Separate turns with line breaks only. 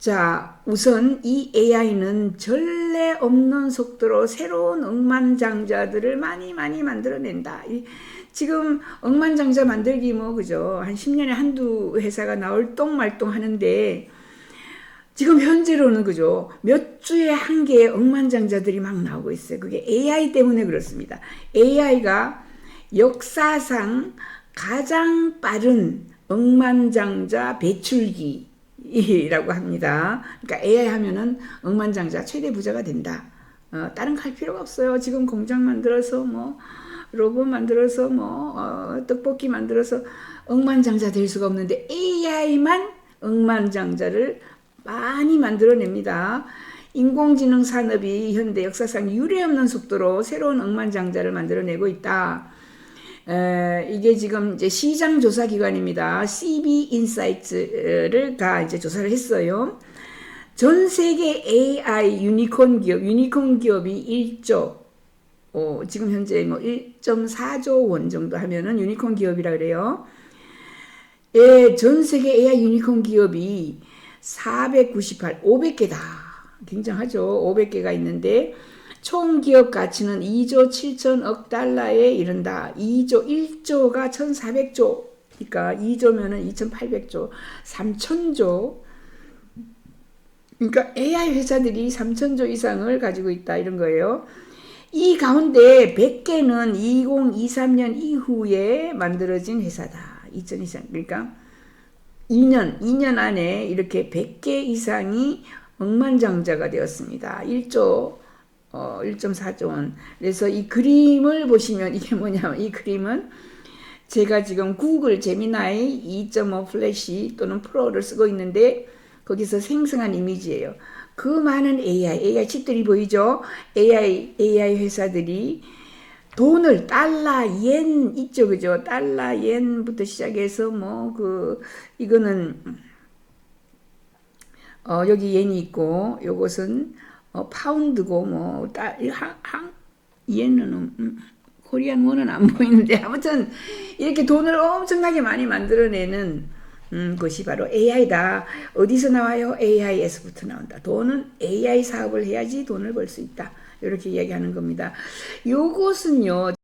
자, 우선 이 AI는 전례 없는 속도로 새로운 억만장자들을 많이 많이 만들어낸다. 이, 지금 억만장자 만들기 뭐 그죠? 한 10년에 한두 회사가 나올 똥말똥 하는데 지금 현재로는 그죠? 몇 주에 한 개의 억만장자들이 막 나오고 있어요. 그게 AI 때문에 그렇습니다. AI가 역사상 가장 빠른 억만장자 배출기 라고 합니다. 그러니까 AI 하면은 억만장자 최대 부자가 된다. 어, 다른 갈 필요가 없어요. 지금 공장 만들어서 뭐 로봇 만들어서 뭐 어, 떡볶이 만들어서 억만장자 될 수가 없는데 AI만 억만장자를 많이 만들어냅니다. 인공지능 산업이 현대 역사상 유례없는 속도로 새로운 억만장자를 만들어내고 있다. 에, 이게 지금 이제 시장 조사 기관입니다. CB 인사이트를 다 이제 조사를 했어요. 전 세계 AI 유니콘 기업, 유니콘 기업이 1조, 어, 지금 현재 뭐 1.4조 원 정도 하면은 유니콘 기업이라 그래요. 예, 전 세계 AI 유니콘 기업이 498, 500개다. 굉장하죠. 500개가 있는데 총 기업 가치는 2조 7천억 달러에 이른다. 2조 1조가 1,400조. 그러니까 2조면은 2,800조, 3천조. 그러니까 AI 회사들이 3천조 이상을 가지고 있다 이런 거예요. 이 가운데 100개는 2023년 이후에 만들어진 회사다. 2023 그러니까 2년 2년 안에 이렇게 100개 이상이 억만장자가 되었습니다. 1조 어, 1.4조 원. 그래서 이 그림을 보시면 이게 뭐냐면 이 그림은 제가 지금 구글 제미나이 2.5 플래시 또는 프로를 쓰고 있는데 거기서 생성한 이미지예요. 그 많은 AI, AI 칩들이 보이죠? AI, AI 회사들이 돈을 달러, 옌 있죠, 그죠? 달러, 옌부터 시작해서 뭐 그 이거는 어 여기 옌이 있고 요것은 어 파운드고 뭐한 옌은 음, 코리안 원은 안 보이는데 아무튼 이렇게 돈을 엄청나게 많이 만들어내는 음, 것이 바로 AI다. 어디서 나와요? AI에서부터 나온다. 돈은 AI 사업을 해야지 돈을 벌 수 있다. 이렇게 이야기하는 겁니다. 요것은요.